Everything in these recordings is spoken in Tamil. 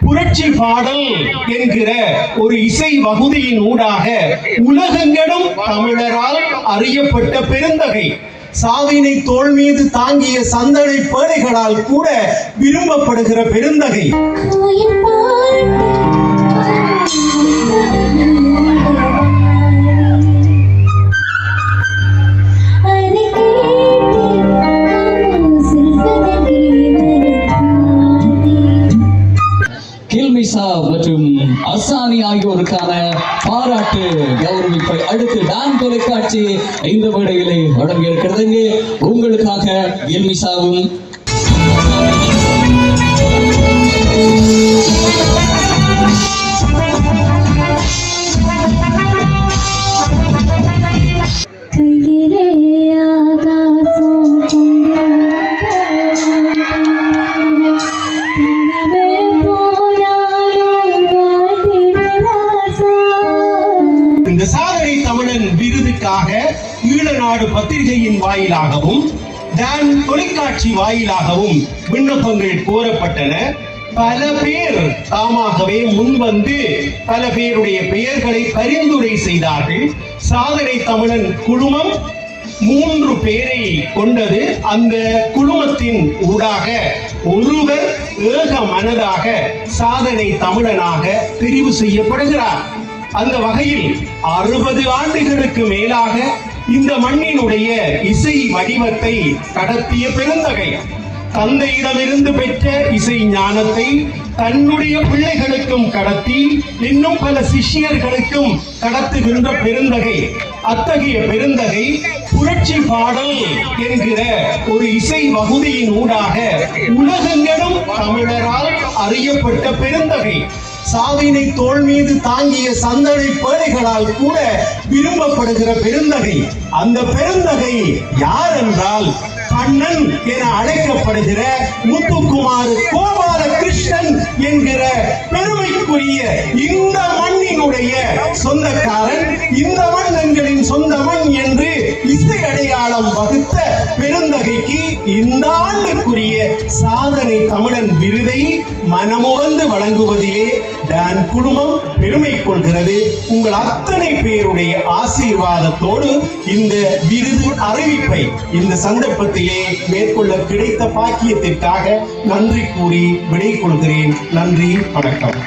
புரட்சி பாடல் என்கிற ஒரு இசை வகுதியின் ஊடாக உலகெங்கடும் தமிழரால் அறியப்பட்ட பெருந்தகை. சாவினை தோல் மீது தாங்கிய சந்தனை பேழைகளால் கூட விரும்பப்படுகிற பெருந்தகை. வாயிலாகவும் டான் தொலைக்காட்சி வாயிலாகவும் விண்ணப்பங்கள் கோரப்பட்டன. பல பேர் தாமாகவே முன்வந்து பல பேருடைய பெயர்களை பரிந்துரை செய்தார்கள். சாதனை தமிழன் குழுமம் மூன்று பேரை கொண்டது. அந்த குழுமத்தின் ஊடாக ஒருவர் ஏக மனதாக சாதனை தமிழனாக தெரிவு செய்யப்படுகிறார். அந்த வகையில் அறுபது ஆண்டுகளுக்கு மேலாக இந்த மண்ணினுடைய இசை வடிவத்தை கடத்திய பெருந்தகை தந்தையிடமிருந்து பெற்ற இசை ஞானத்தை தன்னுடைய பிள்ளைகளுக்கும் கடத்தி இன்னும் பல சிஷ்யர்களுக்கும் கடத்துகின்ற பெருந்தகை. அத்தகைய பெருந்தகை புரட்சி பாடல் என்கிற ஒரு இசை பகுதியின் ஊடாக உலகங்களும் தமிழரால் அறியப்பட்ட பெருந்தகை. சாவினை தோள் மீது தாங்கிய சந்தனை பேழைகளால் கூட விரும்பப்படுகிற பெருந்தகை. அந்த பெருந்தகை யார் என்றால் அண்ணன் என அழைக்கப்படுகிற முத்துக்குமார் கோபால கிருஷ்ணன் என்கிற பெருமைக்குரிய இந்த மண்ணினுடைய சொந்தக்காரன் இந்த மண் எங்களின் சொந்த மண் என்று இசை அடையாளம் வகுத்த பெருந்தகைக்கு இந்த ஆண்டுக்குரிய சாதனை தமிழன் விருதை மனமுகந்து வழங்குவதிலே டான் குடும்பம் பெருமை கொள்கிறது. உங்கள் அத்தனை பேருடைய ஆசீர்வாதத்தோடு இந்த விருது அறிவிப்பை இந்த சந்தர்ப்பத்திலே மேற்கொள்ள கிடைத்த பாக்கியத்திற்காக நன்றி கூறி விடை கொள்கிறேன் நன்றி வணக்கம்.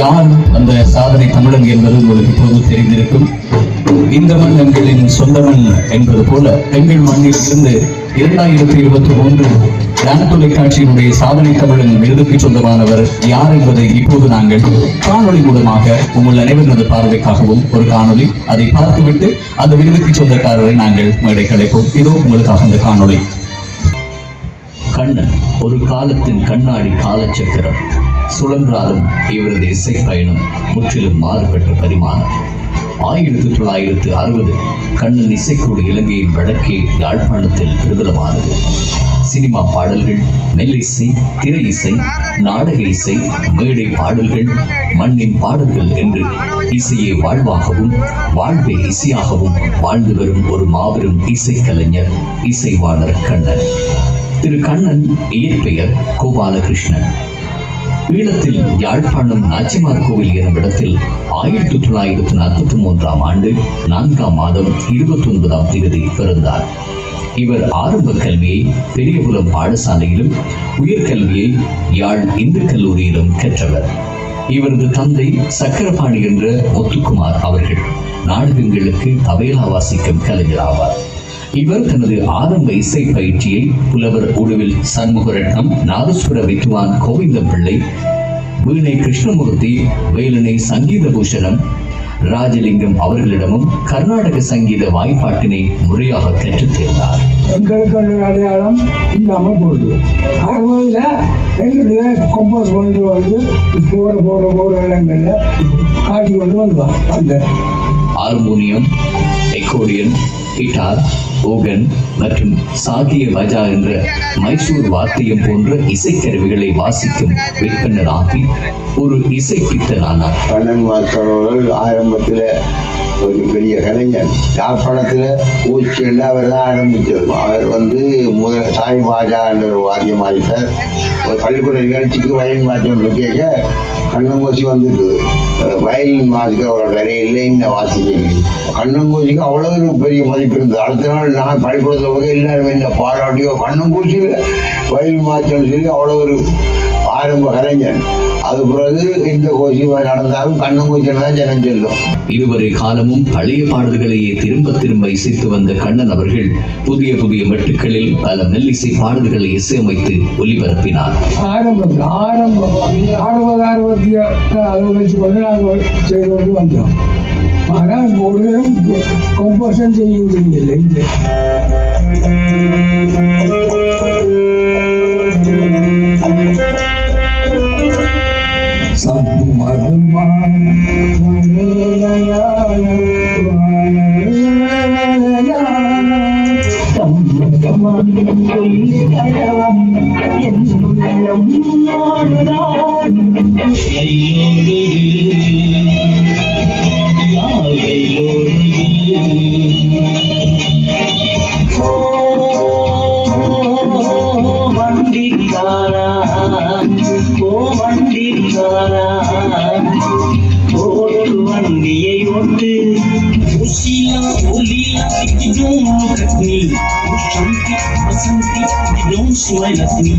யார் அந்த சாதனை தமிழன் என்பது உங்களுக்கு இப்போது தெரிந்திருக்கும். இந்த மண் எங்களின் சொந்த மண் என்பது போல எங்கள் மண்ணில் இருந்து இரண்டாயிரத்தி இருபத்தி மூன்று ஞான தொலைக்காட்சியினுடைய சாதனை தமிழன் விருதுக்கு சொந்தமானவர் யார் என்பதை இப்போது நாங்கள் காணொளி மூலமாக உங்கள் அனைவரது பார்வைக்காகவும் ஒரு காணொலி அதை பார்த்துவிட்டு அந்த விருதுக்கு சொந்தக்காரரை நாங்கள் மேடை கலைப்போம் இதோ உங்களுக்காக அந்த காணொளி. கண்ணன் ஒரு காலத்தின் கண்ணாடி காலச்சக்கரம். சுழன்றாலும் இவரது இசை பயணம் முற்றிலும் மாறுபட்ட பரிமாணம். ஆயிரத்தி தொள்ளாயிரத்து அறுபது கண்ணன் இசைக்குழு இலங்கையின் வடக்கே யாழ்ப்பாணத்தில் பிரபலமானது. சினிமா பாடல்கள் மெல்லிசை திரை இசை நாடக இசை மேடை பாடல்கள் மண்ணின் பாடல்கள் என்று இசையை வாழ்வாகவும் வாழ்வை இசையாகவும் வாழ்ந்து வரும் ஒரு மாபெரும் இசைக்கலைஞர் இசைவாளர் கண்ணன். திரு கண்ணன் இயற்பெயர் கோபாலகிருஷ்ணன். ஈழத்தில் யாழ்ப்பாணம் நாச்சிமார் கோவில் எனும் இடத்தில் ஆயிரத்தி தொள்ளாயிரத்தி நாற்பத்தி மூன்றாம் ஆண்டு நான்காம் மாதம் இருபத்தி ஒன்பதாம் தேதி பிறந்தார். இவர் ஆரம்ப கல்வியை பெரியகுளம் பாடசாலையிலும் உயர்கல்வியை யாழ் இந்து கல்லூரியிலும் கற்றவர். இவரது தந்தை சக்கரபாணி என்ற முத்துக்குமார் அவர்கள் நாடகங்களுக்கு தபேலா வாசிக்கும் கலைஞர் ஆவார். இவர் தனது ஆரம்ப இசை பயிற்சியை புலவர் உடுவில் சண்முகரட்னம் நாதஸ்வர வித்வான் கோவிந்தம் பிள்ளை வீணை கிருஷ்ணமூர்த்தி வேலனை சங்கீத பூஷணம் ராஜலிங்கம் அவர்களிடமும் கர்நாடக சங்கீத வாய்ப்பாட்டினை முறையாக கற்றுத் தேர்ந்தார் எங்களுக்கு அடையாளம் இல்லாமல் போகுது. அறுபதுல எங்களுடைய கம்போஸ் கொண்டு வந்து போகிற போகிற போகிற இடங்களில் காட்டி கொண்டு வருவார். அந்த ஹார்மோனியம் எக்கோடியன் கிட்டார் ஓகன் மற்றும் சாகிய பஜா என்ற மைசூர் வாத்தியம் போன்ற இசைக்கருவிகளை வாசிக்கும் விற்பனர் ஆகி ஒரு இசை பித்தனானார் கண்ணன் மாஸ்டர் ஆரம்பத்தில் ஒரு பெரிய கலைஞர் யாழ்ப்பாணத்தில் ஊச்சியில் அவர் தான் ஆரம்பித்தது. அவர் வந்து முதல் சாய் பாஜா என்ற ஒரு வாத்தியம் ஆகிட்டார் ஒரு பள்ளிக்கூட நிகழ்ச்சிக்கு வயலின் வாத்தியம் கேட்க கண்ணங்கோசி வந்துட்டு வயலின் வாசிக்க அவரோட வரையில் இந்த வாசிக்க கண்ணங்கோசிக்கு அவ்வளோ ஒரு பெரிய மதிப்பு இருந்தது. அடுத்த நாள் நான் பள்ளிக்கூடத்தில் போக எல்லாரும் என்ன பாராட்டியோ கண்ணங்கோசியில் வயலின் வாத்தியம் சொல்லி அவ்வளோ ஒரு ஆரம்ப கலைஞன். அது பிறகு இந்த கோஷி நடந்தாலும் கண்ணங்கூச்சல் தான் ஜனம் செல்லும் இதுவரை காலமும் பழைய பாடல்களையே திரும்ப திரும்ப இசைத்து வந்த கண்ணன் அவர்கள் புதிய புதிய மெட்டுக்களில் பல மெல்லிசை பாடல்களை இசையமைத்து ஒலிபரப்பினார் ஆரம்பம் ஆரம்பம். அறுபது அறுபத்தி அறுபது வயசு கொண்டு நாங்கள் செய்து கொண்டு வந்தோம். મારા મોડેલ કોમ્પોઝન જે યુઝ લઈ જાય வண்டிக்காரா ஓ வண்டிக்காரா ஓட்டு வண்டியை ஓட்டு. உஷிலா ஒலிலா don't look at me Shanti, Basanti, you don't smile at me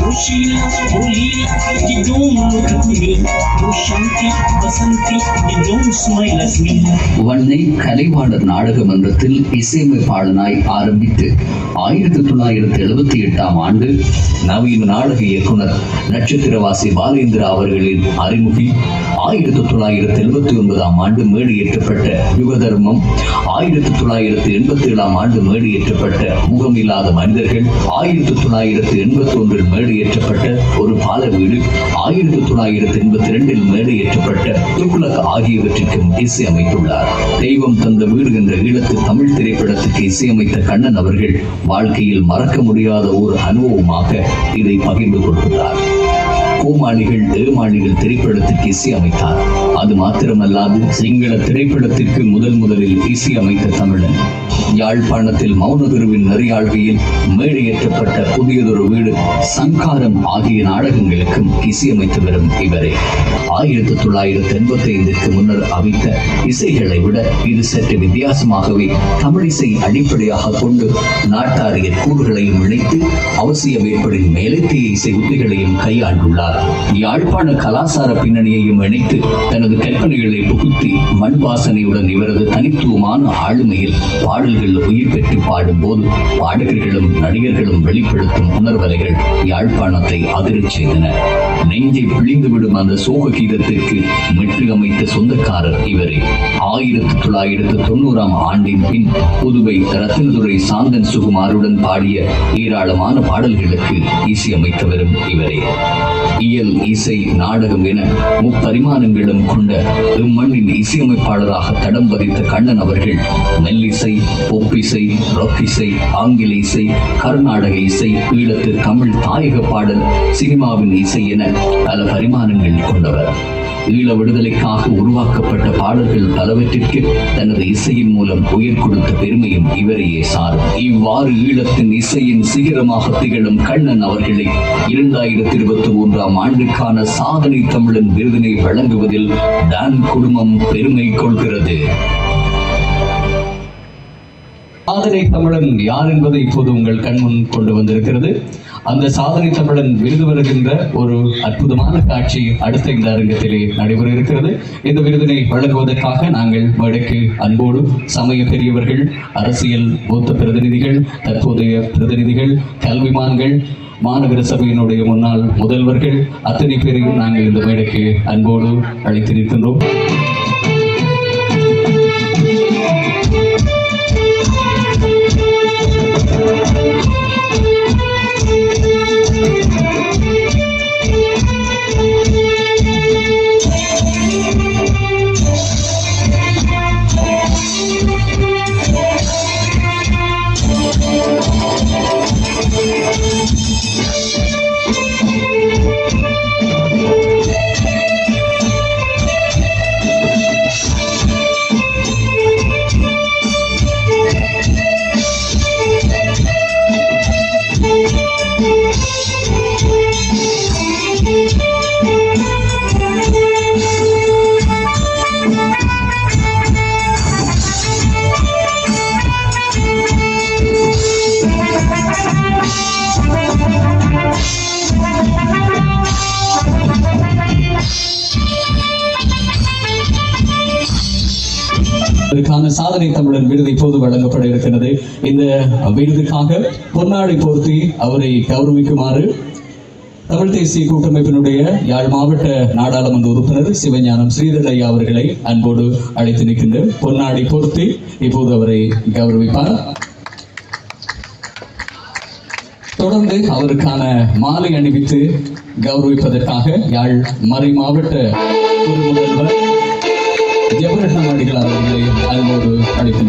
Ushila, Olila, you don't look at Basanti, you don't smile at me Vannai Kalaivanar நாடக மன்றத்தில் இசையமைப்பாளனாய் ஆரம்பித்து ஆயிரத்தி தொள்ளாயிரத்தி எழுபத்தி எட்டாம் ஆண்டு நவீன நாடக இயக்குனர் நட்சத்திரவாசி பாலேந்திரா அவர்களின் அறிமுகி ஆயிரத்தி தொள்ளாயிரத்தி எழுபத்தி ஒன்பதாம் ஆண்டு மேடையேற்றப்பட்ட யுகதர்மம் ஆயிரத்தி தொள்ளாயிரத்தி எண்பத்தி ஏழாம் ஆண்டு மேடையேற்றப்பட்ட முகமில்லாத மனித மனிதர்கள் ஆயிரத்தி தொள்ளாயிரத்தி எண்பத்தி ஒன்றில் மேடையேற்றப்பட்ட ஒரு பால வீடு ஆயிரத்தி தொள்ளாயிரத்தி எண்பத்தி இரண்டில் மேடையேற்றப்பட்ட துக்ளக் ஆகியவற்றிற்கும் இசையமைத்துள்ளார். தெய்வம் தந்த வீடு என்ற ஈழத்து தமிழ் திரைப்படத்துக்கு இசையமைத்த கண்ணன் அவர்கள் வாழ்க்கையில் மறக்க முடியாத ஒரு அனுபவமாக இதை பகிர்ந்து கொள்கிறார் கோமாளிகள் ஏமாளிகள் திரைப்படத்திற்கு இசையமைத்தார். அது மாத்திரமல்லாது சிங்கள திரைப்படத்திற்கு முதல் முதலில் இசையமைத்த தமிழன் யாழ்ப்பாணத்தில் மௌனகுருவின் நெறியாழ்வியில் மேடையேற்றப்பட்ட புதியதொரு வீடு சங்காரம் ஆகிய நாடகங்களுக்கும் இசையமைத்து வரும் இவரே. ஆயிரத்தி தொள்ளாயிரத்தி எண்பத்தி ஐந்திற்கு முன்னர் அமைத்த இசைகளை விட இது சற்று வித்தியாசமாகவே தமிழிசை அடிப்படையாக கொண்டு நாட்டாரிய கூறுகளையும் இணைத்து அவசியம் ஏற்படும் மேலத்திய இசை உத்திகளையும் கையாண்டுள்ளார். யாழ்ப்பாண கலாசார பின்னணியையும் இணைத்து தனது கற்பனைகளை புகுத்தி மண் வாசனையுடன் இவரது தனித்துவமான ஆளுமையில் பாடல்கள் உயிர் பெற்று பாடும்போது பாடகர்களும் நடிகர்களும் வெளிப்படுத்தும் உணர்வலைகள் யாழ்ப்பாணத்தை அதிரச் செய்தன. நெஞ்சை பிழிந்துவிடும் அந்த சோக கீதத்திற்கு மெட்டு அமைத்த சொந்தக்காரர் இவரே. ஆயிரத்தி தொள்ளாயிரத்து தொண்ணூறாம் ஆண்டின் பின் புதுவை ரத்தினதுரை சாந்தன் சுகுமாருடன் பாடிய ஏராளமான பாடல்களுக்கு இசையமைத்தவரும் இவரே. இயல் இசை நாடகம் என முப்பரிமாணங்களும் கொண்ட இம்மண்ணின் இசையமைப்பாளராக தடம் பதித்த கண்ணன் அவர்கள் மெல்லிசை பொப்பிசை ரப்பிசை ஆங்கில இசை கர்நாடக இசை ஈழத்து தமிழ் தாயக பாடல் சினிமாவின் இசை என பல பரிமாணங்கள் கொண்டவர். ஈழ விடுதலைக்காக உருவாக்கப்பட்ட பாடல்கள் பலவற்றிற்கு தனது இசையின் மூலம் உயிர் கொடுத்த பெருமையும் இவரையே சாரும். இவ்வாறு ஈழத்தின் இசையின் சிகரமாக திகழும் கண்ணன் அவர்களை இரண்டாயிரத்தி இருபத்தி மூன்றாம் ஆண்டுக்கான சாதனை தமிழன் விருதினை வழங்குவதில் டான் குடும்பம் பெருமை கொள்கிறது. சாதனை தமிழன் யார் என்பதை இப்போது உங்கள் கண்முன் கொண்டு வந்திருக்கிறது. அந்த சாதனை தமிழன் விருது வருகின்ற ஒரு அற்புதமான காட்சி அடுத்த இந்த அரங்கத்திலே நடைபெற இருக்கிறது. இந்த விருதினை வழங்குவதற்காக நாங்கள் மேடைக்கு அன்போடு சமய பெரியவர்கள் அரசியல் மூத்த பிரதிநிதிகள் தற்போதைய பிரதிநிதிகள் கல்விமான்கள் மாநகர சபையினுடைய முன்னாள் முதல்வர்கள் அத்தனை பேரையும் நாங்கள் இந்த மேடைக்கு அன்போடு அழைத்திருக்கின்றோம் இதற்கான சாதனை தமிழன் விருது இப்போது வழங்கப்பட இருக்கிறது இந்த விருதுக்காக பொன்னாடை போர்த்தி அவரை கௌரவிக்குமாறு தமிழ் தேசிய கூட்டமைப்பினுடைய யாழ் மாவட்ட நாடாளுமன்ற உறுப்பினர் சிவஞானம் ஸ்ரீதர் ஐயா அவர்களை அன்போடு அழைத்து நிற்கின்ற பொன்னாடி போர்த்தி இப்போது அவரை கௌரவிப்பார். தொடர்ந்து அவருக்கான மாலை அணிவித்து கௌரவிப்பதற்காக யாழ் மறை மாவட்ட முதல்வர் ஜெபரட்னம் அடிகளார் அவர்களை அன்போடு அழைத்து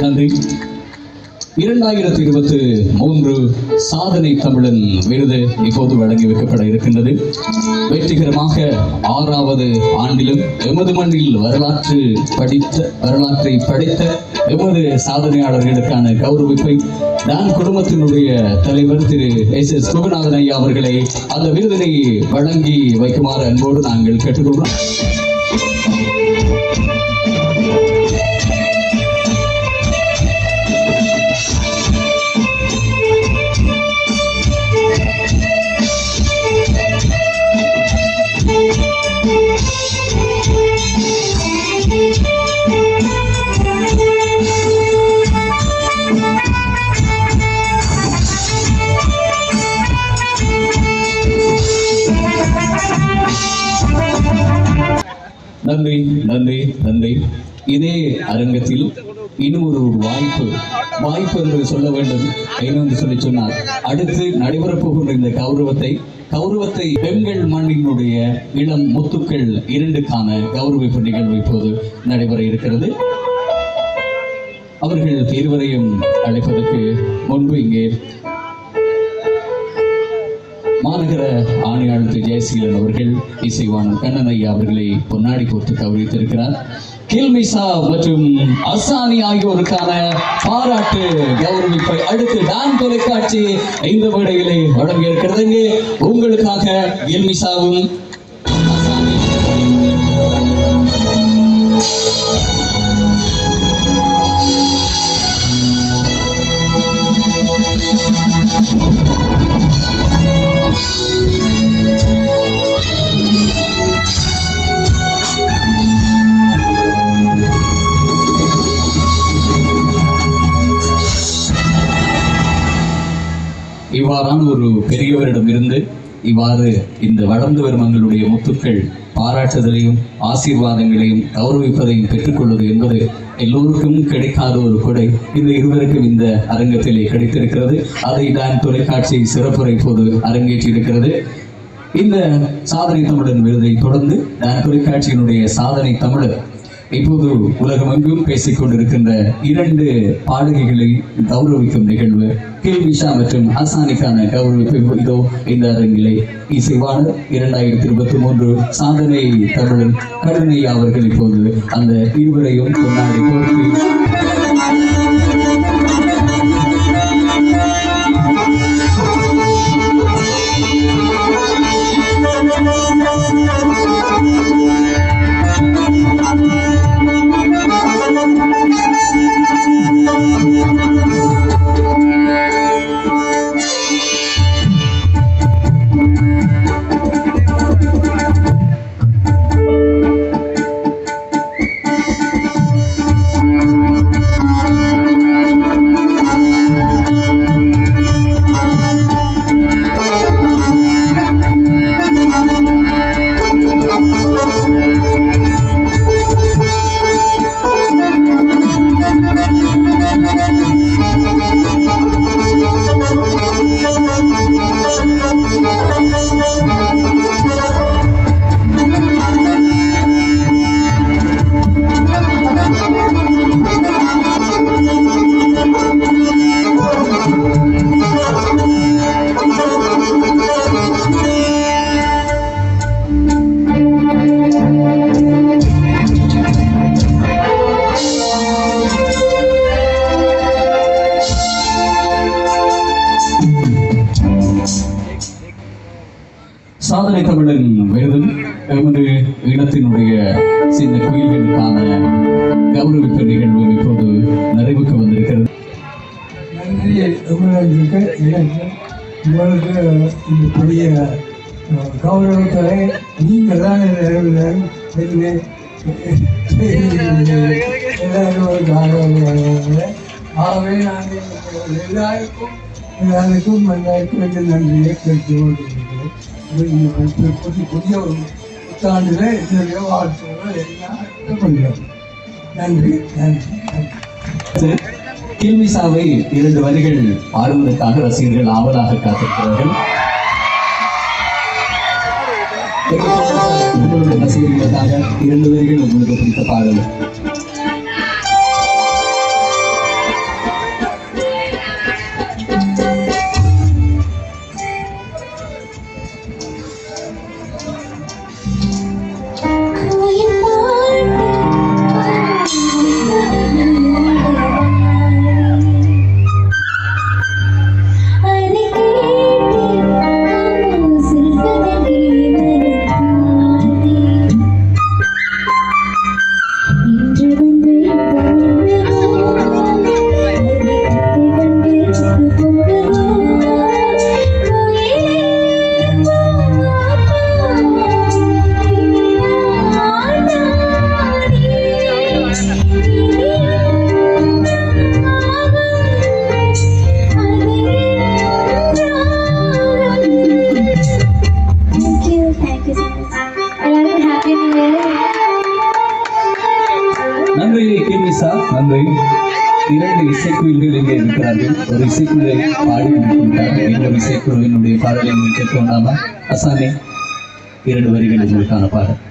நன்றி. இரண்டாயிரத்தி இருபத்தி மூன்று சாதனை தமிழன் விருது இப்போது வழங்கி வைக்கப்பட இருக்கின்றது. வெற்றிகரமாக ஆறாவது ஆண்டிலும் எமது மண்ணில் வரலாற்று படித்த வரலாற்றை படித்த எமது சாதனையாளர்களுக்கான கௌரவிப்பை நான் குடும்பத்தினுடைய தலைவர் திரு எஸ் எஸ் குகநாதன் ஐயா அவர்களை அந்த விருதினை வழங்கி வைக்குமாறு அன்போடு நாங்கள் கேட்டுக்கொள்கிறோம். இன்னும் ஒரு வாய்ப்பு வாய்ப்பு என்று சொல்ல வேண்டும். என்று சொல்லி சொன்னார். அடுத்து நடைபெறப் போகின்ற இந்த கௌரவத்தை கௌரவத்தை பெண்கள் மண்ணினுடைய இளம் முத்துக்கள் இரண்டுக்கான கௌரவிப்பு நிகழ்வு இப்போது நடைபெற இருக்கிறது. அவர்கள் இருவரையும் அழைப்பதற்கு முன்பு இங்கே மாநகர ஆணையாளர் திரு ஜெயசீலன் அவர்கள் இசைவாணன் கண்ணன் ஐயா அவர்களை பொன்னாடி போட்டு கௌரவித்திருக்கிறார். கில்மிசா மற்றும் அசானி ஆகியோருக்கான பாராட்டு கௌரவிப்பை அடுத்து டான் தொலைக்காட்சி இந்த வேடைகளை வழங்கியிருக்கிறது உங்களுக்காக கில்மிசாவும் அவ்வாறான ஒரு பெரியவரிடம் இருந்து இவ்வாறு இந்த வளர்ந்து வரும் எங்களுடைய முத்துக்கள் பாராட்டுதலையும் ஆசீர்வாதங்களையும் கௌரவிப்பதையும் பெற்றுக்கொள்வது என்பது எல்லோருக்கும் கிடைக்காத ஒரு கொடை. இந்த இருவருக்கும் இந்த அரங்கத்திலே கிடைத்திருக்கிறது. அதை தான் தொலைக்காட்சி சிறப்புரை போது அரங்கேற்றியிருக்கிறது. இந்த சாதனை தமிழன் விருதை தொடர்ந்து நான் தொலைக்காட்சியினுடைய சாதனை தமிழர் இப்போது உலகமெங்கும் பேசிக் கொண்டிருக்கின்ற இரண்டு பாடகிகளை கௌரவிக்கும் நிகழ்வு கில்மிஷா மற்றும் ஹசானிக்கான கௌரவிப்பு இதோ இந்த அரங்கிலே. இசைவாளர் இரண்டாயிரத்தி இருபத்தி மூன்று சாதனை தமிழன் கருணை அவர்கள் இப்போது அந்த இருவரையும் கொண்டாடி போற்றி சாதனை தமிழன் விருதும் எமது இனத்தினுடைய சின்ன குயில்களுக்கான கௌரவிப்பு நிகழ்வு இப்போது நிறைவுக்கு வந்திருக்கிறது. நன்றி உங்களுக்கு எனக்கு இந்த பெரிய கௌரவத்தை நீங்கள் தான் எல்லாரும் ஆகவே நாங்கள் எல்லாருக்கும் எல்லாருக்கும் நன்றியை பெற்று கொண்டிருக்கிறேன் புதிய ஒரு புத்தாண்டில் என்னுடைய வாழ்த்துக்கள் எல்லாம் கொள்கிறோம் நன்றி நன்றி நன்றி கில்மிசாவை இரண்டு வரிகள் பாடுவதற்காக ரசிகர்கள் ஆவலாக காத்திருக்கிறார்கள். உங்களுடைய ரசிகர்களுக்காக இரண்டு வரிகள் உங்களுக்கு பிடித்த பாடல். ஒரு இசைக்குழுவை பாடி முடித்துவிட்டார் மீண்டும் இசைக்குழுவினுடைய பாடலை நீங்கள் கேட்கலாமா அசாமி இரண்டு வரிகள் உங்களுக்கான பாடல்